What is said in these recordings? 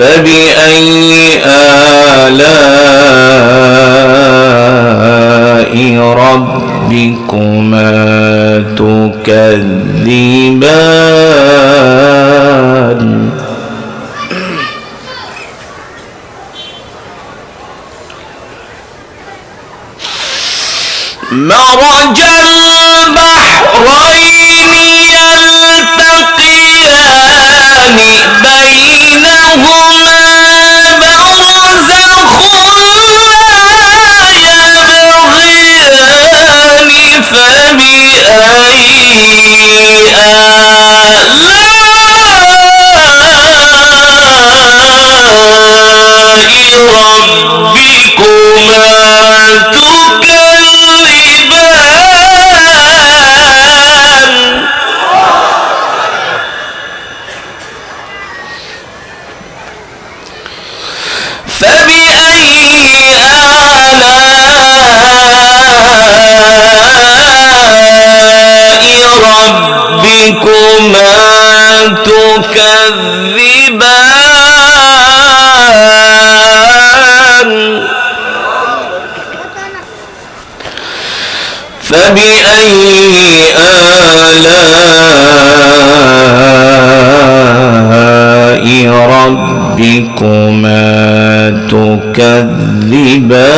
فبأي آلاء ربكما تكذبان مرج البحرين فبأي تكذبان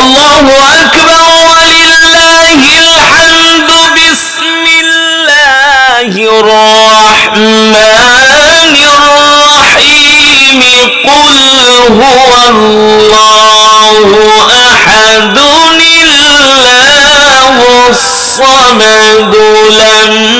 الله أكبر ولله الحمد. بسم الله الرحمن الرحيم. قل هو الله أحد. الله الصمد لم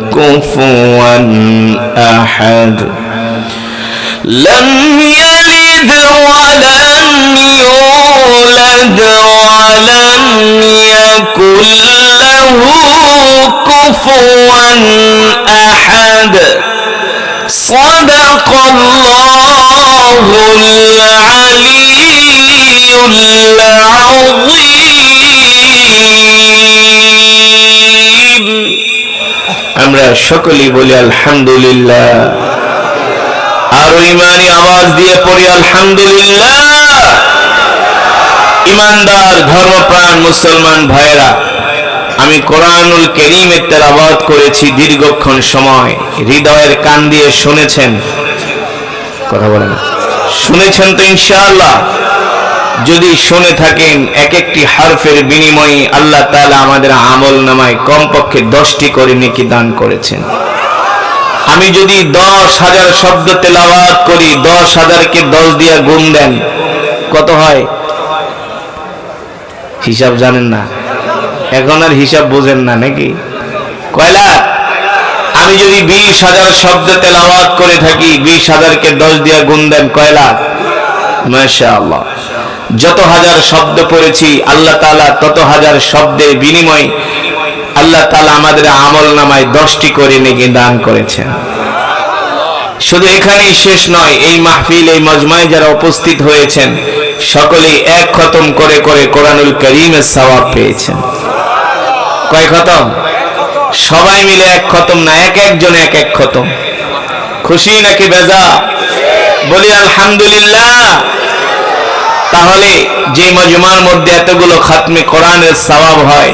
كفوا أحد. لم يلد ولم يولد ولم يكن له كفوا أحد. صدق الله العلي العظيم. আমরা সকলেই বলি আলহামদুলিল্লাহ। আরও ইমানি আওয়াজ দিয়ে পড়ি, আলহামদুলিল্লাহ। ইমানদার, ধর্মপ্রাণ মুসলমান ভাইরা আমি কোরআনুল কেরিমের তেলাওয়াত করেছি দীর্ঘক্ষণ সময়। হৃদয়ের কান দিয়ে শুনেছেন। কথা বলেন। শুনেছেন তো ইনশাআল্লাহ। যদি শুনে থাকেন এক একটি হারফের বিনিময়ে আল্লাহ তাআলা আমাদের আমল নামায় কমপক্ষে দশটি করে নেকি দান করেছেন। আমি যদি দশ হাজার শব্দ তেলাওয়াত করি, দশ হাজারকে দশ দিয়া গুণ দেন, কত হয়? হিসাব জানেন না। এখন আর হিসাব বোঝেন না নাকি? কয়লা? আমি যদি বিশ হাজার শব্দ তেলাওয়াত করে থাকি, বিশ হাজারকে দশ দিয়া গুণ দেন কয় লাখ মাশা আল্লাহ যত হাজার শব্দ পড়েছি, আল্লাহ তাআলা তত হাজার শব্দের বিনিময় আল্লাহ তাআলা আমাদের আমল নামায় দশটি করে নেকি দান করেছেন। শুধু এখানেই শেষ নয়, এই মাহফিল, এই মজমায় যারা উপস্থিত হয়েছেন, সকলেই এক খতম করে করে কোরআনুল করিমের সওয়াব পেয়েছেন। কয় খতম? সবাই মিলে এক খতম না, এক একজন এক এক খতম। খুশি নাকি বেজা? বলি, আলহামদুলিল্লাহ। তাহলে যে মজমার মধ্যে এতগুলো খাতমে কোরআনের সওয়াব হয়,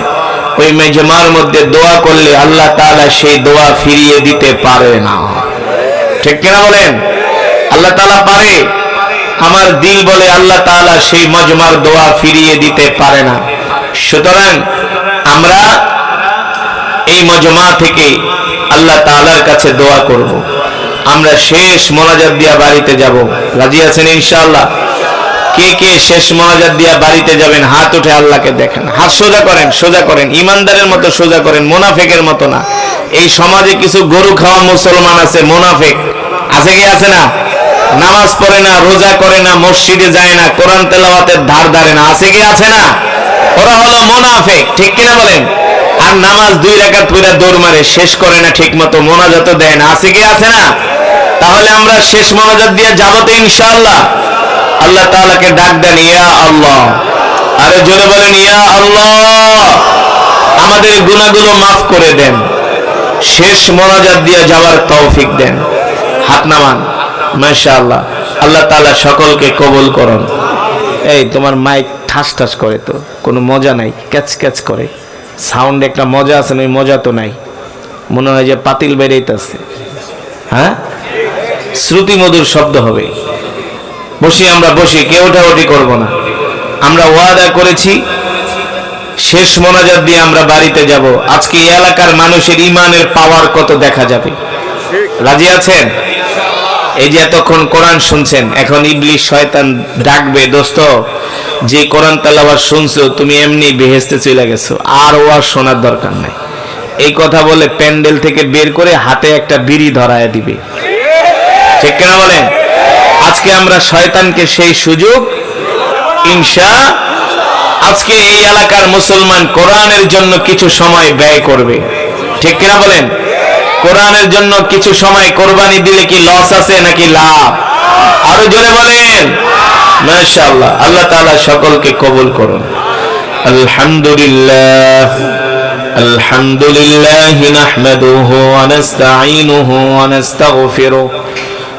ওই মজমার মধ্যে দোয়া করলে আল্লাহ তাআলা সেই দোয়া ফিরিয়ে দিতে পারে না। ঠিক কিনা বলেন? আল্লাহ তাআলা পারে। আমার দিল বলে আল্লাহ তাআলা সেই মজমার দোয়া ফিরিয়ে দিতে পারে না। সুতরাং আমরা এই মজমা থেকে আল্লাহ তাআলার কাছে দোয়া করব। আমরা শেষ মোনাজাত দিয়া বাড়িতে যাব। রাজি আছেন ইনশাআল্লাহ? কে কে শেষ মোনাজাত দিয়া বাড়িতে যাবেন, হাত উঠে আল্লাহকে দেখেন। হাত সোজা করেন সোজা করেন। ইমানদারের মতো সোজা করেন, মোনাফেকের মতো না। এই সমাজে কিছু গরু খাওয়া মুসলমান আছে, মোনাফেক। আছে কি, আছে না? নামাজ পড়ে না, রোজা করে না, মসজিদে যায় না, কোরআন তেলাওয়াতের ধার ধারে না। আছে কি, আছে না? ওরা হলো মোনাফেক। ঠিক কিনা বলেন? আর নামাজ দুই রাকাত পুরা দৌড় মারে, শেষ করে না ঠিক মতো মোনাজাত দেয় না। আছে কি, আছে না? তাহলে আমরা শেষ মোনাজাত দিয়ে যাব তো ইনশাআল্লাহ। আল্লাহ তাআলাকে ডাক দেন, ইয়া আল্লাহ। আরে জোরে বলেন, ইয়া আল্লাহ। আমাদের গুনাহগুলো মাফ করে দেন। শেষ মোনাজাত দিয়ে যাওয়ার তৌফিক দেন। হাত নামান। মাশাআল্লাহ। আল্লাহ তাআলা সকলকে কবুল করুন। এই তোমার মাইক ঠাস ঠাস করে তো, কোনো মজা নাই, ক্যাচ ক্যাচ করে। সাউন্ড একটা মজা আছে না ওই মজা তো নাই। মনে হয় যে পাতিল বেরিয়েছে হ্যাঁ? শ্রুতি মধুর শব্দ হবে। বসি, আমরা বসি, কেউ ওঠাউঠি করব না। আমরা ওয়াদা করেছি, শেষ মোনাজাত দিয়ে আমরা বাড়িতে যাব। আজকে এলাকার মানুষের ইমানের পাওয়ার কত দেখা যাবে? রাজি আছেন? এই যে এতক্ষণ কোরআন শুনছেন, এখন ইবলিশ শয়তান ডাকবে, দোস্ত, যে কোরআন তালাবাদ শুনছো, তুমি এমনি বেহেস্তে চলে গেছো, আর ও আর শোনার দরকার নাই। এই কথা বলে প্যান্ডেল থেকে বের করে হাতে একটা বিড়ি ধরায় দিবে। ঠিক কিনা বলেন? আজকে আমরা শয়তানকে সেই সুযোগ ইনশা আজকে এই এলাকার মুসলমান কোরআনের জন্য কিছু সময় ব্যয় করবে ঠিক কিনা বলেন কোরআনের জন্য কিছু সময় কোরবানি দিলে কি লস আছে নাকি লাভ আরো জোরে বলেন মাশাআল্লাহ আল্লাহ তাআলা সকলকে কবুল করুন আলহামদুলিল্লাহ الحمد لله نحمده ونستعينه ونستغفره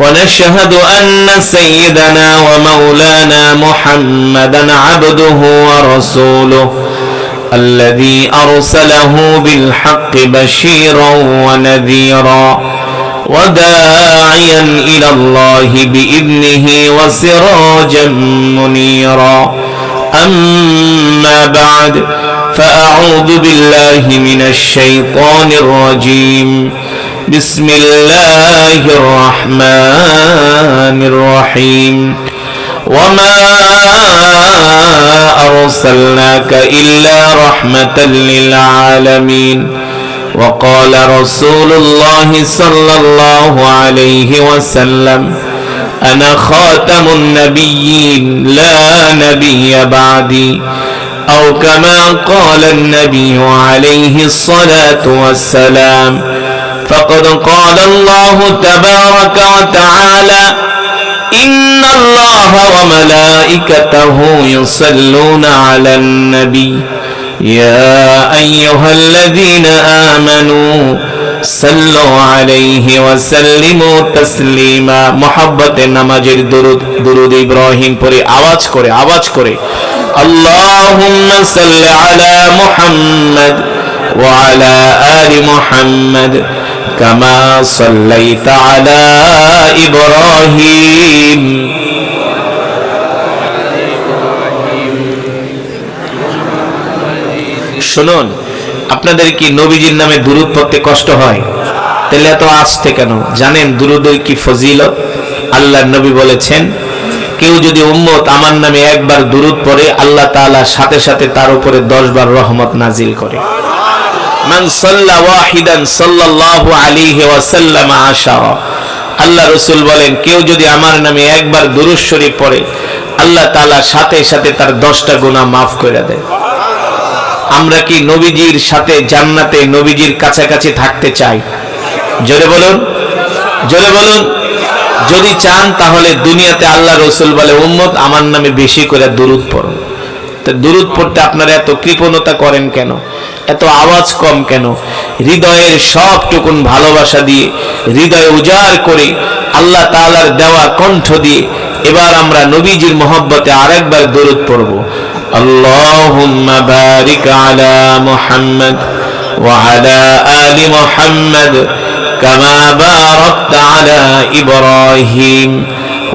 ونشهد أن سيدنا ومولانا محمدا عبده ورسوله الذي أرسله بالحق بشيرا ونذيرا وداعيا إلى الله بإذنه وسراجا منيرا. أما بعد فأعوذ بالله من الشيطان الرجيم. بسم الله الرحمن الرحيم. وما أرسلناك إلا رحمة للعالمين. وقال رسول الله صلى الله عليه وسلم أنا خاتم النبيين لا نبي بعدي. أو كما قال النبي عليه الصلاة والسلام فقد قال الله تبارك وتعالى إن الله وملائكته يصلون على النبي يا أيها الذين آمنوا صلوا عليه وسلموا تسليما محبت নামাজের দরুদ দরুদ ইব্রাহিম পরে আওয়াজ করে আওয়াজ করে اللهم صل على محمد وعلى آل محمد كما صليت على إبراهيم শুনুন আপনাদের কি নবীজির নামে দুরুদ পড়তে কষ্ট হয় তাহলে এত আসতে কেন জানেন দুরুদের কি ফজিলত আল্লাহ নবী বলেছেন কেউ যদি উম্মত আমার নামে একবার দুরুদ পড়ে আল্লাহ তাআলা সাথে সাথে তার উপরে দশ বার রহমত নাজিল করে মান সাল্লা ওয়াহিদান সাল্লাল্লাহু আলাইহি ওয়াসাল্লাম আল্লাহ রসুল বলেন, কেউ যদি আমার নামে একবার শরীফ পড়ে, আল্লাহ সাথে সাথে তার করে দেয়। আমরা কি নবীজির সাথে জান্নাতে নবীজির কাছাকাছি থাকতে চাই? জোরে বলুন জোরে বলুন। যদি চান তাহলে দুনিয়াতে আল্লাহ রসুল বলে, উম্মত আমার নামে বেশি করে দুরুদ পড়ো। তা দুরুদ পড়তে আপনারা এত কৃপণতা করেন কেন? এত আওয়াজ কম কেন? হৃদয়ের সবটুকুন ভালোবাসা দিয়ে, হৃদয় উজাড় করে আল্লাহ তালার দেওয়া কণ্ঠ দিয়ে এবার আমরা নবীজির মহব্বতে আরেকবার দরুদ পড়ব। আলা মুহাম্মদ ওয়া আলা আলি মুহাম্মদ কামা বারাকতা আলা ইব্রাহিম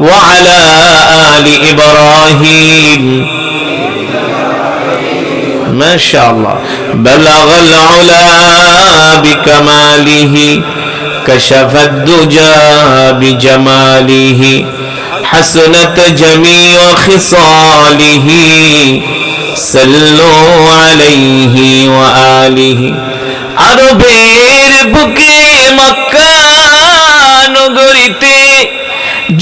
ওয়া আলা আলি ইব্রাহিম। ما شاء الله بلغ العلا بكماله كشف الدجى بجماله حسنت جميع خصاله صلوا عليه وآله আরবের বুকে মক্কা নগরীতে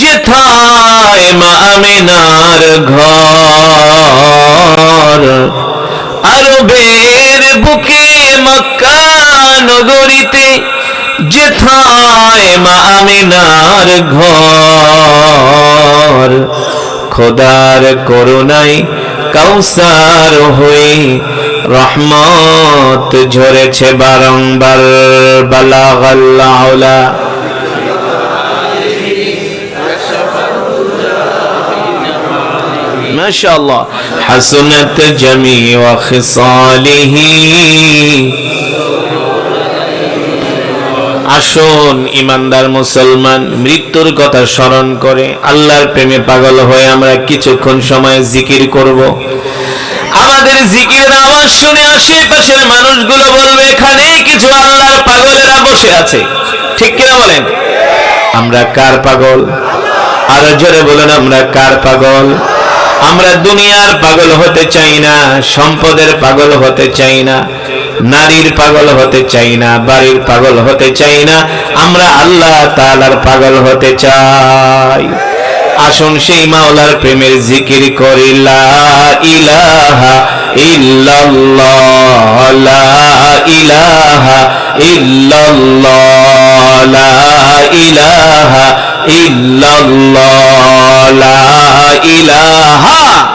যেথায় মা আমিনার ঘর যেথায় মা আমিনার ঘর খোদার করুণায় কাউসার হয়ে রহমত ঝরেছে বারংবার বালাগাল্লাউলা ما شاء الله حسنت جميع خصاله আসুন, ইমানদার মুসলমান, মৃত্যুর কথা স্মরণ করে, আল্লাহর প্রেমে পাগল হয়ে আমরা কিছুক্ষণ সময় জিকির করব। আমাদের জিকিরের আওয়াজ শুনে আশেপাশের মানুষগুলো বলবে, এখানে কিছু আল্লাহর পাগলেরা বসে আছে? ঠিক কিনা বলেন? আমরা কার পাগল? আরও জোরে বলেন, আমরা কার পাগল? আমরা দুনিয়ার পাগল হতে চাই না, সম্পদের পাগল হতে চাই না। নারীর পাগল হতে চাই না, বাড়ির পাগল হতে চাই না, আমরা আল্লাহ তালার পাগল হতে চাই। আসুন সেই মাওলার প্রেমের জিকির করি, লা ইলাহা লা ইলাহা লা ইলাহা লা ইলাহা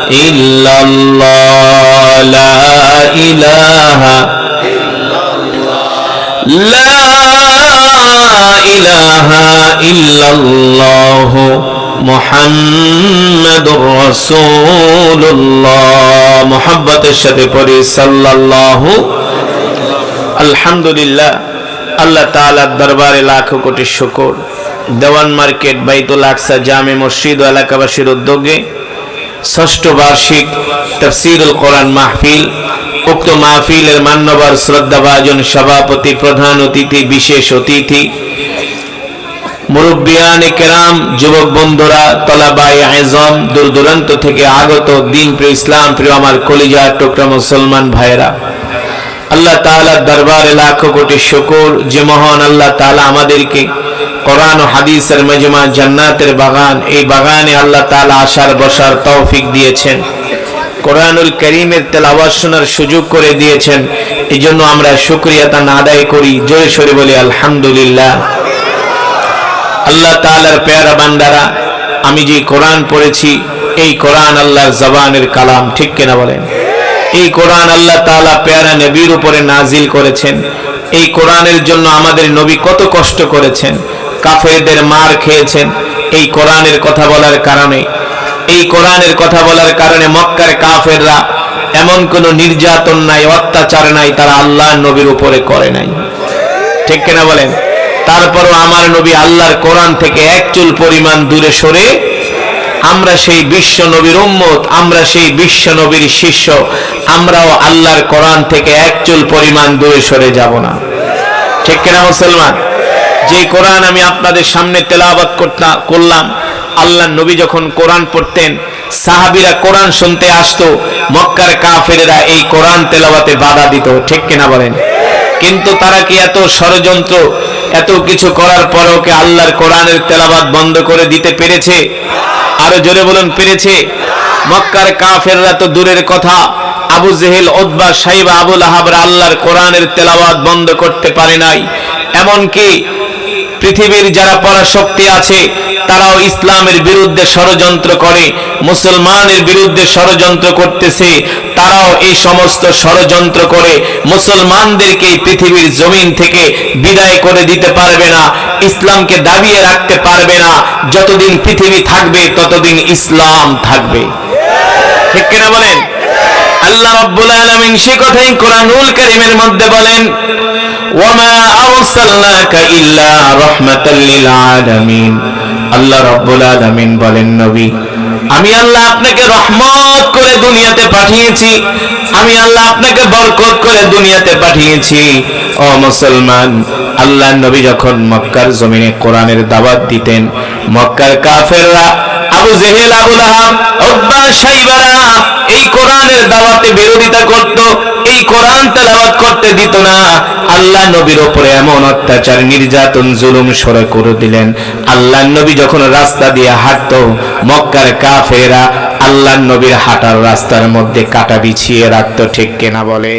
إلا الله لا إله لا إله إلا الله محمد رسول الله محبت الشتي পড়ি সাল্লাল্লাহু আলহামদুলিল্লাহ আল্লাহ তাআলার দরবারে লাখো কোটি শুকর দেওয়ান মার্কেট বাইতুল আকসা জামে মসজিদ ও এলাকাবাসীর উদ্যোগে ষষ্ঠ বার্ষিক তফসিরুল কোরআন মাহফিল, উক্ত মাহফিলের মান্যবর শ্রদ্ধাভাজন সভাপতি প্রধান অতিথি, বিশেষ অতিথি মুরব্বিয়ান কেরাম, যুবক বন্ধুরা, তলাবাই আজম, দূর দূরান্ত থেকে আগত দিন প্রিয় ইসলাম, প্রিয় আমার কলিজা টুকরা মুসলমান ভাইরা আল্লাহ তাআলার দরবারে লাখো কোটি শুকর, যে মহান আল্লাহ তাআলা আমাদেরকে কোরআন ও হাদিসের মজমা জান্নাতের বাগান। এই বাগানে আল্লাহ তাআলা আসার বসার তৌফিক দিয়েছেন। কোরআনুল করিমের তেলাওয়াত শোনার সুযোগ করে দিয়েছেন। এই জন্য আমরা শুক্রিয়া তা আদায় করি। জোরে সরে বলি, আলহামদুলিল্লাহ। আল্লাহ তাআলার পেয়ারা বান্দারা, আমি যে কোরআন পড়েছি, এই কোরআন আল্লাহর জবানের কালাম, ঠিক কিনা বলেন? এই কোরআন আল্লাহ তাআলা পেয়ারা নবীর উপরে নাজিল করেছেন। এই কোরআনের জন্য আমাদের নবী কত কষ্ট করেছেন। কাফেরদের মার খেয়েছেন। এই কোরআনের কথা বলার কারণে। এই কোরআনের কথা বলার কারণে মক্কার কাফেররা এমন কোন নির্যাতন নাই, অত্যাচার নাই, তারা আল্লাহ নবীর উপরে করে নাই। ঠিক কিনা বলেন? তারপরও আমার নবী আল্লাহর কোরআন থেকে এক চুল পরিমাণ দূরে সরে, আমরা সেই বিশ্ব নবীর উম্মত, আমরা সেই বিশ্ব নবীর শিষ্য, আমরাও আল্লাহর কোরআন থেকে এক চুল পরিমাণ দূরে সরে যাব না। ঠিক কিনা মুসলমান? যে কোরআন আমি আপনাদের সামনে করতাম করলাম, আল্লাহ নবী যখন কোরআন পড়তেন, সাহাবিরা কোরআন শুনতে আসতো, মক্কার কাফেরেরা এই কোরআন তেলাওয়াতে বাধা দিত, ঠিক কিনা বলেন? কিন্তু তারা কি এত ষড়যন্ত্র, এত কিছু করার পরেও কি আল্লাহর কোরআনের তেলাবাদ বন্ধ করে দিতে পেরেছে? আরও জোরে বলুন, পেরেছে? মক্কার কাফেররা তো দূরের কথা, আবু জেহেল ওদবা সাইবা, আবুল আহাবরা আল্লাহর কোরআনের তেলাওয়াত বন্ধ করতে পারে নাই। এমনকি পৃথিবীর যারা পরাশক্তি আছে, তারাও ইসলামের বিরুদ্ধে ষড়যন্ত্র করে, মুসলমানের বিরুদ্ধে ষড়যন্ত্র করতেছে, তারাও এই সমস্ত ষড়যন্ত্র করে, মুসলমানদেরকে পৃথিবীর জমিন থেকে বিদায় করে দিতে পারবে না, ইসলামকে দাবিয়ে রাখতে পারবে না, যতদিন পৃথিবী থাকবে, ততদিন ইসলাম থাকবে। ঠিক কিনা বলেন? আল্লাহ রাব্বুল আলামিন সে কথাই কোরআনুল কারীমের মধ্যে বলেন আল্লাহ নবী যখন মক্কার জমিনে কোরআনের দাওয়াত দিতেন, মক্কার কাফেররা, Abu Jahl, Abu Lahab Utba সাইবারা এই কোরআনের দাওয়াতে বিরোধিতা করত। এই কোরআন তেলাওয়াত করতে দিত না। আল্লাহ নবীর উপরে এমন অত্যাচার, নির্যাতন, জুলুম সরে করে দিলেন। আল্লাহ নবী যখন রাস্তা দিয়ে হাঁটত, মক্কার কাফেরা আল্লাহ নবীর হাঁটার রাস্তার মধ্যে কাটা বিছিয়ে রাখতো, ঠিক কেনা বলে?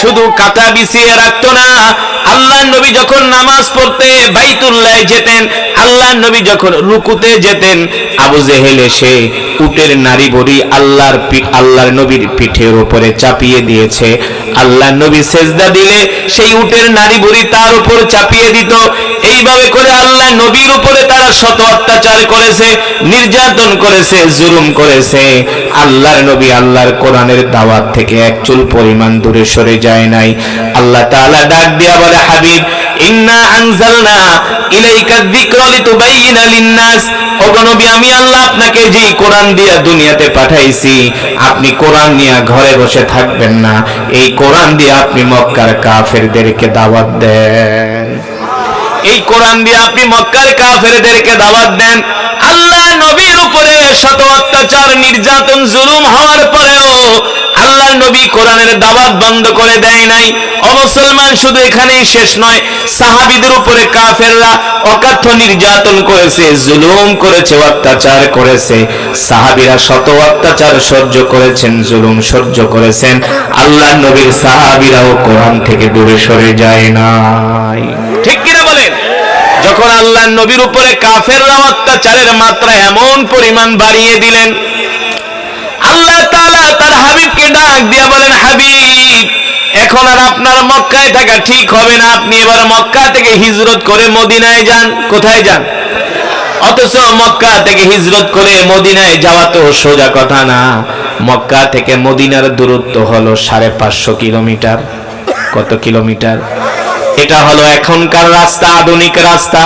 শুধু কাটা বিছিয়ে রাখতো না আল্লাহ নবী যখন নামাজ পড়তে বাইতুল্লাহ যেতেন আল্লাহ নবী যখন রুকুতে যেতেন, আবু জেহেল এসে উটের নারী বড়ি আল্লাহর আল্লাহর নবীর পিঠের উপরে চাপিয়ে দিয়েছে। আল্লাহ নবী সেজদা দিলে সেই উটের নারী বড়ি তার উপর চাপিয়ে দিত। এইভাবে করে আল্লাহ নবীর উপরে তারা শত অত্যাচার করেছে, নির্যাতন করেছে, জুলুম করেছে। আল্লাহর নবী আল্লাহর কোরআনের দাওয়াত থেকে এক চুল পরিমাণ দূরে সরে যায় নাই। আল্লাহ তাআলা ডাক দিয়া বলে, হাবিব, ইন্না আনজালনা ইলাইকা যিকরা লিতুবাইয়িনা লিন-নাস। নবী, আমি আল্লাহ আপনাকে যে কোরআন দিয়া দুনিয়াতে পাঠাইছি, আপনি কোরআন নিয়ে ঘরে বসে থাকবেন না। এই কোরআন দিয়ে আপনি মক্কার কাফেরদেরকে দাওয়াত দেন। এই কোরআন দিয়ে আপনি মক্কার কাফেরদেরকে দাওয়াত দেন। আল্লাহ নবীর উপরে শত অত্যাচার, নির্যাতন, জুলুম হওয়ার পরেও আল্লাহ নবী কোরআনের দাওয়াত বন্ধ করে দেয় নাই। অমুসলমান শুধু এখানেই শেষ নয়, সাহাবিদের উপরে কাফেররা অকাথ্য নির্যাতন করেছে, জুলুম করেছে, অত্যাচার করেছে। সাহাবিরা শত অত্যাচার সহ্য করেছেন, জুলুম সহ্য করেছেন। আল্লাহ নবীর সাহাবিরাও কোরআন থেকে দূরে সরে যায় নাই। ঠিক কিনা? যখন আল্লাহ নবীর উপরে কাফেররা অত্যাচারের মাত্রা এমন পরিমাণ বাড়িয়ে দিলেন, আল্লাহ তার হাবিবকে ডাক দিয়া বলেন, হাবিব, এখন আর আপনার মক্কায় থাকা ঠিক হবে না। আপনি এবার মক্কা থেকে হিজরত করে মদিনায় যান। কোথায় যান? অথচ মক্কা থেকে হিজরত করে মদিনায় যাওয়া তো সোজা কথা না। মক্কা থেকে মদিনার দূরত্ব হলো সাড়ে পাঁচশো কিলোমিটার। কত কিলোমিটার? এটা হলো এখনকার রাস্তা, আধুনিক রাস্তা।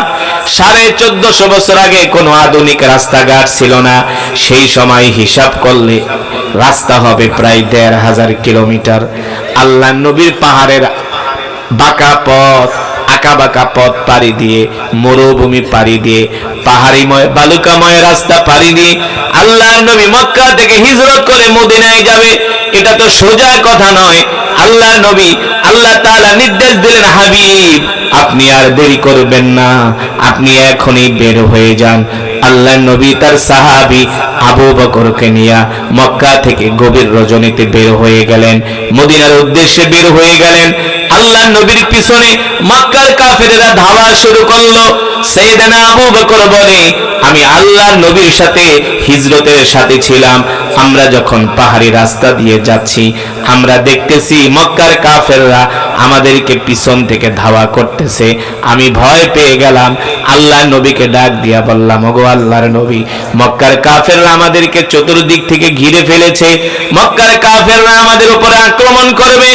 সাড়ে চোদ্দশো বছর আগে কোনো আধুনিক রাস্তাঘাট ছিল না। সেই সময় হিসাব করলে রাস্তা হবে প্রায় দেড় হাজার কিলোমিটার। আল্লাহ নবীর পাহাড়ের বাঁকা পথ। আঁকা বাঁকা পথ পাড়ি দিয়ে, মরুভূমি পাড়ি দিয়ে, পাহাড়িময়, বালুকাময় রাস্তা পাড়ি দিয়ে আল্লাহর নবী মক্কা থেকে হিজরত করে মদিনায় যাবে। এটা তো সোজা কথা নয়। আল্লাহ নবী, আল্লাহ তাআলা নির্দেশ দিলেন, হাবিব, আপনি আর দেরি করবেন না। আপনি এখনই বের হয়ে যান। আল্লাহ নবী তার সাহাবি আবু বকরকে নিয়ে মক্কা থেকে গভীর রজনীতে বের হয়ে গেলেন। মদিনার উদ্দেশ্যে বের হয়ে গেলেন। আল্লাহ নবীর পিছনে মক্কার কাফেরেরা ধাওয়া শুরু করল। সেইদানা আবু বকর বলে, আমি আল্লাহ নবীর সাথে হিজরতের সাথে ছিলাম। আমরা যখন পাহাড়ি রাস্তা দিয়ে যাচ্ছি, আমরা দেখতেছি মক্কার কাফেররা আমাদেরকে পিছন থেকে ধাওয়া করতেছে। আমি ভয় পেয়ে গেলাম। আল্লাহ নবীকে ডাক দিয়া বললাম, ওগো আল্লাহর নবী, মক্কার কাফেররা আমাদেরকে চতুর্দিক থেকে ঘিরে ফেলেছে। মক্কার কাফেররা আমাদের উপরে আক্রমণ করবে।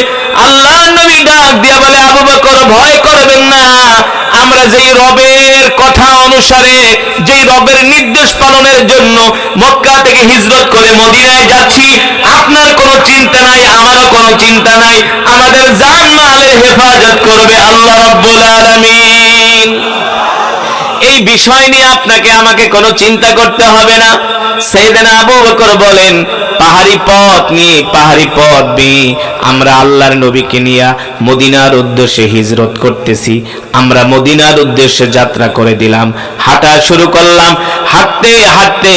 আল্লাহ নবী ডাক দিয়া বলে, আবু বকর, ভয় করবেন না। আমরা যেই রবের কথা অনুসারে, যেই রবের নির্দেশ পালনের জন্য মক্কা থেকে হিজরত করে মদিনায় যাচ্ছি, আপনার কোনো চিন্তা নাই, আমারও কোনো চিন্তা নাই। আমাদের জান মালের হেফাজত করবে আল্লাহ রব্বুল আলামিন। এই বিষয় নিয়ে আপনাকে আমাকে কোনো চিন্তা করতে হবে না। সেইদিন আবু বকর বলেন পাহাড়ি পথ নিয়ে, পাহাড়ি পথ নিয়ে আমরা আল্লাহর নবীকে নিয়ে মদিনার উদ্দেশ্যে হিজরত করতেছি। আমরা মদিনার উদ্দেশ্যে যাত্রা করে দিলাম, হাঁটা শুরু করলাম। হাঁটতে হাঁটতে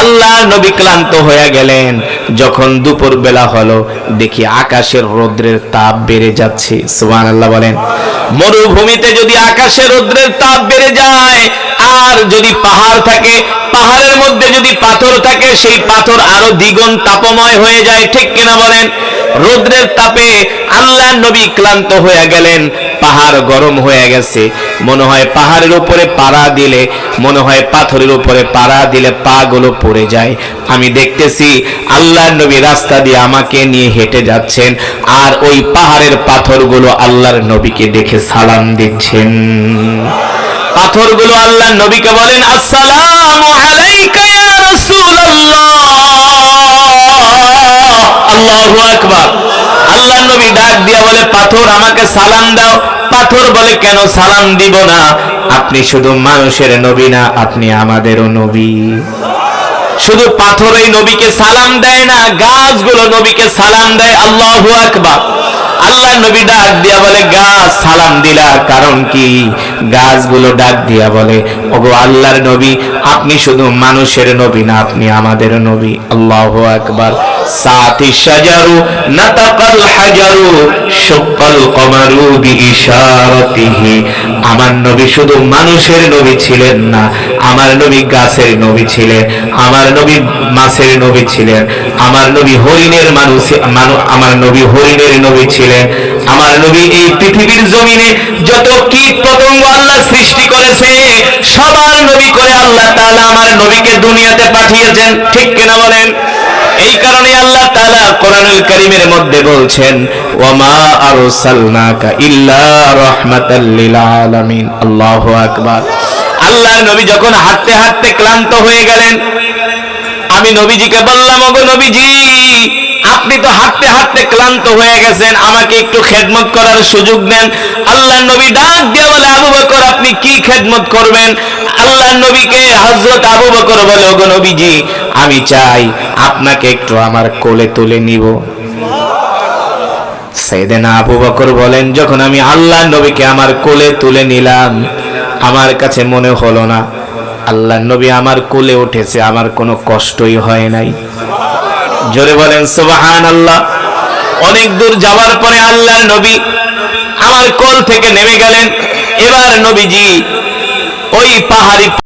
আল্লাহর নবী ক্লান্ত হয়ে গেলেন। যখন দুপুর বেলা হলো, দেখি আকাশের রৌদ্রের তাপ বেড়ে যাচ্ছে। সুবহানাল্লাহ বলেন, মরুভূমিতে যদি আকাশে রৌদ্রের তাপ বেড়ে যায় আর যদি পাহাড় থাকে, পাহাড়ের মধ্যে যদি পাথর থাকে, সেই পাথর আরও দ্বিগুণ তাপময় হয়ে যায়, ঠিক কিনা বলেন? রৌদ্রের তাপে আল্লাহ নবী ক্লান্ত হয়ে গেলেন, পাহাড় গরম হয়ে গেছে। মনে হয় পাহাড়ের উপরে পাড়া দিলে, মনে হয় পাথরের উপরে পাড়া দিলে পা গুলো পড়ে যায়। আমি দেখতেছি আল্লাহর নবী রাস্তা দিয়ে আমাকে নিয়ে হেঁটে যাচ্ছেন, আর ওই পাহাড়ের পাথরগুলো আল্লাহর নবীকে দেখে সালাম দিচ্ছেন। পাথরগুলো আল্লাহ নবীকে বলেন, আসসালামু আল্লাহু আকবার। আল্লাহ নবী ডাক দিয়া বলে, পাথর আমাকে সালাম দাও। পাথর বলে, কেন সালাম দিব না? আপনি শুধু মানুষের নবী না, আপনি আমাদেরও নবী। শুধু পাথরই নবীকে সালাম দেয় না, গাছগুলো নবীকে সালাম দেয়, আল্লাহু আকবার। আল্লাহ নবী ডাক দিয়া বলে, গাছ সালাম দিলা কারণ কি? গাছগুলো ডাক দিয়া বলে, ওগো আল্লাহর নবী, আপনি শুধু মানুষের নবী না, আপনি আমাদের নবী। আল্লাহু আকবার। সাতি শাজারু, নাতাকাল হাজারু শুকাল কমারু বিইশারাতিহি। আমার নবী শুধু মানুষের নবী ছিলেন না, আমার নবী গাছের নবী ছিলেন, আমার নবী মাছের নবী ছিলেন। আমার নবী হরিণের মানুষ আমার নবী হরিণের নবী ছিলেন। আমার নবী এই পৃথিবীর জমিনে যত কীট পতঙ্গ আল্লাহ সৃষ্টি করেছে, সবার নবী করে আল্লাহ তাআলা আমার নবীকে দুনিয়াতে পাঠিয়েছেন। ঠিক কিনা বলেন? এই কারণে আল্লাহ তাআলা কোরআনুল কারীমের মধ্যে বলছেন, ওয়ামা আরসালনাকা ইল্লা রাহমাতাল আলামিন। আল্লাহু আকবার। আল্লাহর নবী যখন হাঁটতে হাঁটতে ক্লান্ত হয়ে গেলেন আমি নবীজিকে বললাম, ওগো নবীজি, আপনি তো হাঁটতে হাঁটতে ক্লান্ত হয়ে গেছেন, আমাকে একটু খেদমত করার সুযোগ দেন। আল্লাহ নবী ডাক দিয়ে বলে, আবু বকর, আপনি কি খেদমত করবেন? আল্লাহ নবীকে হযরত আবু বকর বলে, ওগো নবীজি, আমি চাই আপনাকে একটু আমার কোলে তুলে নিব। সেদিনা আবু বকর বলেন, যখন আমি আল্লাহ নবীকে আমার কোলে তুলে নিলাম, আমার কাছে মনে হলো না। আল্লাহ নবী আমার কোলে উঠেছে, আমার কোনো কষ্টই হয় নাই। জোরে বলেন সুবাহান আল্লাহ অনেক দূর যাওয়ার পরে আল্লাহ নবী আমার কোল থেকে নেমে গেলেন। এবার নবীজি ওই পাহাড়ি